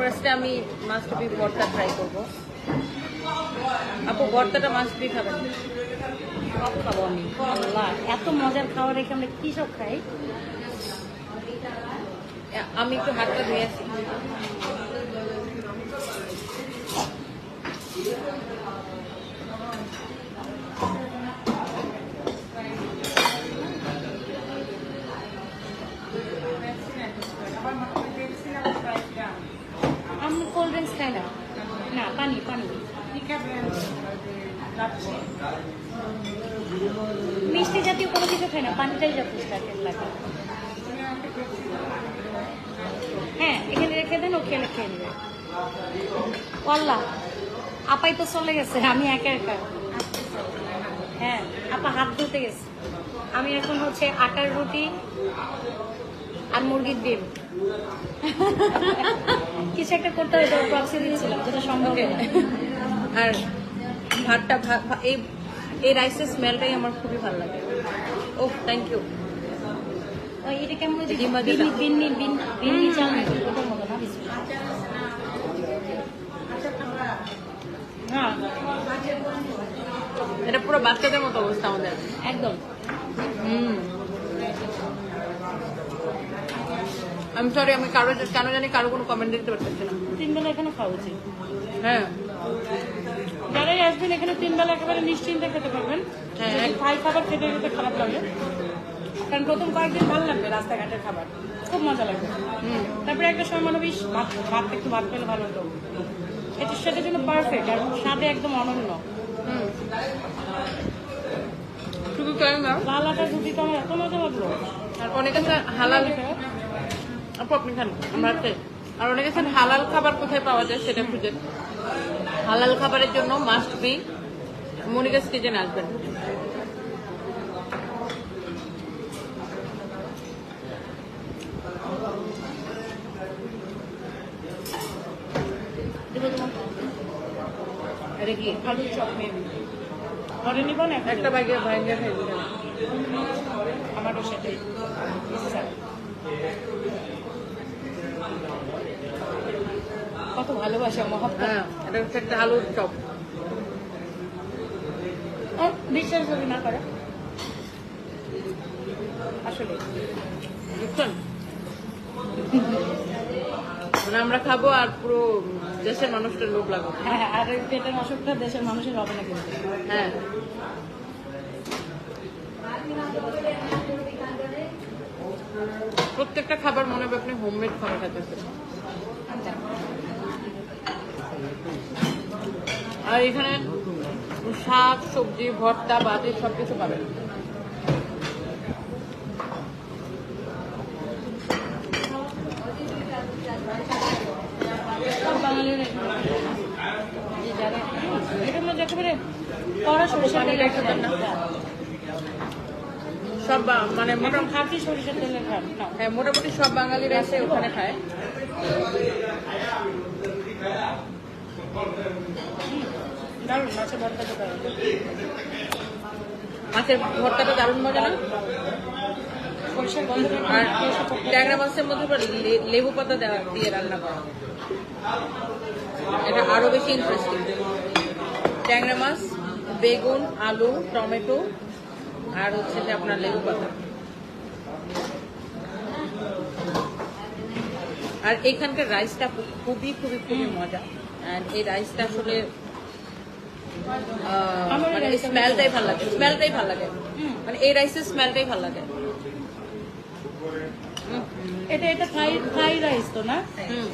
ফার্স্টে আমি must be ভর্তা ট্রাই করব। আপু, ভর্তাটা মাস্ট বি খাবেন। খাব আমি। আল্লাহ, এত মজার খাবার রেখে আমরা কি সব খাই? আমি একটু হাতটা ধুয়ে আসি। খাই না না পানি পানি মিষ্টি জাতীয় কোনো কিছু খাই না পানিটাই যথেষ্ট হ্যাঁ এখানে রেখে দেন ও খেলে খেয়ে নেবে। ওয়াল্লাহ, আপাই তো চলে গেছে, আমি একা একা। হ্যাঁ আপা হাত ধুতে গেছে। আমি এখন হচ্ছে আটার রুটি আর মুরগির ডিম। কিছু একটা করতে হবে তো প্রক্সি দিয়েছিলাম যেটা সম্ভব আর ভাতটা এই এই রাইসের স্মেলটাই আমার খুবই ভালো লাগে। ও থ্যাংক ইউ এটা কেমন চাল নাকি ওটার মতো না হ্যাঁ এটা পুরো বাচ্চাদের মতো অবস্থা আমাদের। একদম। হুম। আমি সরি আমি কারও কেন জানি কারও কোনো কমেন্ট দিতে পারতেছি না। তিন বেলা এখানে খাওয়া উচিত। হ্যাঁ। যারাই আসবেন এখানে তিন বেলা একেবারে নিশ্চিন্তে খেতে পারবেন। হ্যাঁ, এক- থাই খাবার খেতে খেতে খারাপ লাগে। কারণ প্রথম কয়েকদিন ভালো লাগবে রাস্তাঘাটের খাবার। খুব মজা লাগবে হুম। তারপরে একটা সময় মনে হবে ভাত ভাত একটু ভাত পেলে ভালো হতো। এটা সেটার জন্য পারফেক্ট আর স্বাদে একদম অনন্য। লালাটা রুটি তো আমার এত মজা লাগল। আর অনেকে হালাল আপু আপনি খান আমরা আর অনেকে আছেন হালাল খাবার কোথায় পাওয়া যায় সেটা খুঁজে। হালাল খাবারের জন্য মাস্ট বি মনিকাস কিচেন আসবেন। এটা কি? আলুর চপ ঘরে নিব না? একটা ভাইঙ্গে খাই আমারও সেটাই। ইচ্ছা। কত ভালোবাসা মহাব্বত হ্যাঁ এটা হচ্ছে একটা আলুর চপ। বিশ্বাস যদি না করে। আসলে। বুঝছেন মানে আমরা খাব আর পুরো দেশের মানুষটা লোভ লাগবে। হ্যাঁ আর ওই পেটের অসুখটা দেশের মানুষের হবে না কিন্তু। হ্যাঁ। প্রত্যেকটা খাবার মনে হবে আপনি হোমমেড খাবার খাইতেছেন। আর এখানে শাক, সবজি, ভর্তা বাজি সব কিছু পাবেন। এটার মধ্যে একেবারে না সব মানে মোটামুটি সরিষার তেলের হ্যাঁ মোটামুটি সব বাঙালিরা এসে ওখানে খায়। দারুণ মাছের ভর্তাটা দারুণ। মাছের ভর্তাটা দারুণ মজা না? আর ট্যাংরা মাছের মধ্যে লেবু পাতা দিয়ে রান্না করা এটা আরও বেশি ইন্টারেস্টিং ট্যাংরা মাছ বেগুন আলু টমেটো আর হচ্ছে যে আপনার লেবু পাতা। আর এখানকার রাইসটা খুবই খুবই খুবই মজা। এই রাইসটা আসলে মানে স্মেলটাই ভালো লাগে। স্মেলটাই ভালো লাগে। মানে এই রাইসের স্মেলটাই ভালো লাগে। এটা এটা থাই থাই রাইস তো না? হুম।